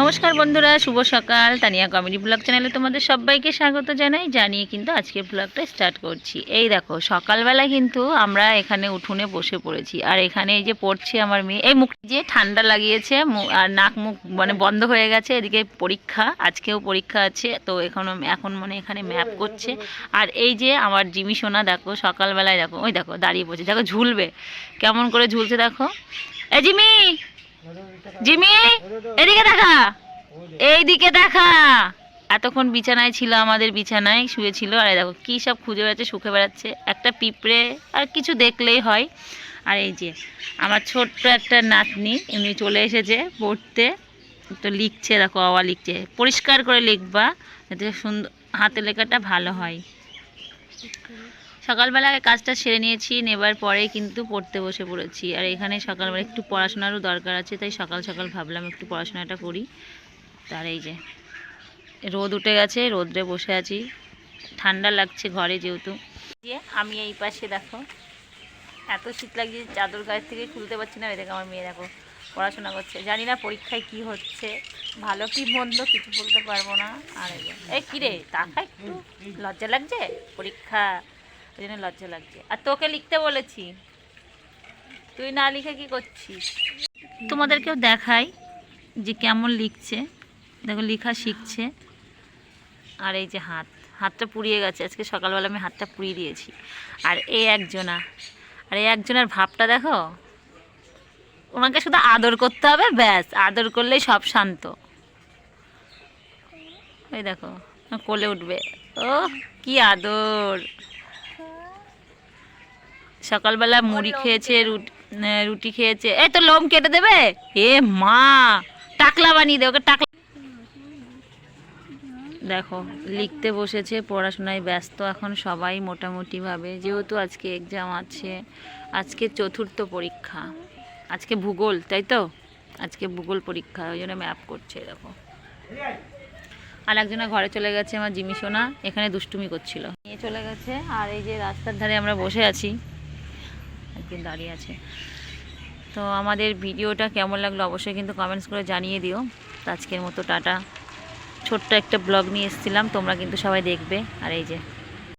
নমস্কার বন্ধুরা, শুভ সকাল। তানিয়া কমেডি ব্লগ চ্যানেলে তোমাদের সবাইকে স্বাগত জানাই। জানিয়ে কিন্তু আজকের ব্লগটা স্টার্ট করছি। এই দেখো, সকালবেলা কিন্তু আমরা এখানে উঠোনে বসে পড়েছি। আর এখানে এই যে পড়ছে আমার মেয়ে, এই মুখ যে ঠান্ডা লাগিয়েছে আর নাক মুখ মানে বন্ধ হয়ে গেছে, এদিকে পরীক্ষা, আজকেও পরীক্ষা আছে। তো এখনও, এখন মানে এখানে ম্যাপ করছে। আর এই যে আমার জিমি সোনা, দেখো, সকালবেলায় দেখো, ওই দেখো, দাঁড়িয়ে পড়ছে। দেখো, ঝুলবে। কেমন করে ঝুলছে দেখো। এই জিমি! জিমি, এদিকে দেখা। এইদিকে দেখা। এতক্ষণ বিছানায় ছিল, আমাদের বিছানায় শুয়েছিল আর দেখো, কী সব খুঁজে বেড়াচ্ছে শুকে বেড়াচ্ছে। একটা পিঁপড়ে, আর কিছু দেখলেই হয়। আর এই যে, আমার ছোট্ট একটা নাতনি, এমনি চলে এসেছে পড়তে। তো লিখছে, দেখো আওয়া লিখছে। পরিষ্কার করে লিখবা, যাতে সুন্দর, হাতে লেখাটা ভালো হয়। সকালবেলায় কাজটা সেরে নিয়েছি, নেবার পরে কিন্তু পড়তে বসে পড়েছি। আর এখানে সকালবেলা একটু পড়াশোনারও দরকার আছে, তাই সকাল সকাল ভাবলাম একটু পড়াশোনাটা করি। তার এই যে, রোদ উঠে গেছে, রোদ্রে বসে আছি। ঠান্ডা লাগছে ঘরে যেহেতু। আমি এই পাশে দেখো, এত শীত লাগছে চাদর গায়ের থেকে খুলতে পারছি না। দেখো আমার মেয়ে দেখো পড়াশোনা করছে। জানি না পরীক্ষায় কি হচ্ছে, ভালো কি মন্দ কিছু বলতে পারব না। আর এই যে, এই কিরে, তাকাই একটু, লজ্জা লাগছে? পরীক্ষা ওই জন্য লজ্জা লাগছে। আর তোকে লিখতে বলেছি। তুই না লিখে কি করছিস? তোমাদেরকেও দেখাই যে কেমন লিখছে। দেখো, লেখা শিখছে। আর এই যে হাত, হাতটা পুড়িয়ে গেছে। আজকে সকালবেলা আমি হাতটা পুড়িয়ে দিয়েছি। আর এই একজনা, আর এই একজনের ভাবটা দেখো? ওনাকে শুধু আদর করতে হবে, ব্যাস। আদর করলেই সব শান্ত। ওই দেখো, কোলে উঠবে। ও কি আদর! সকালবেলা মুড়ি খেয়েছে রুটি খেয়েছে। এই তো লোম কেটে দেবে? এ মা টাকলা বানিয়ে দে ওকে টাকলা দেখো লিখতে বসেছে পড়াশোনায় ব্যস্ত এখন সবাই মোটামুটিভাবে। যেহেতু আজকে এক্সাম আছে আজকে চতুর্থ পরীক্ষা। আজকে ভূগোল তাই তো? আজকে ভূগোল পরীক্ষা ওই জন্য ম্যাপ করছে দেখো। আর একজনের ঘরে চলে গেছে আমার জিমি সোনা এখানে দুষ্টুমি করছিল। নিয়ে চলে গেছে আর এই যে রাস্তার ধারে আমরা বসে আছি একদিন দাঁড়িয়ে আছে। তো আমাদের ভিডিওটা কেমন লাগল অবশ্যই কিন্তু কমেন্টস করে জানিয়ে দিও। আজকের মতো টাটা। ছোট্ট একটা ব্লগ নিয়ে এসেছিলাম, তোমরা কিন্তু সবাই দেখবে। আর এই যে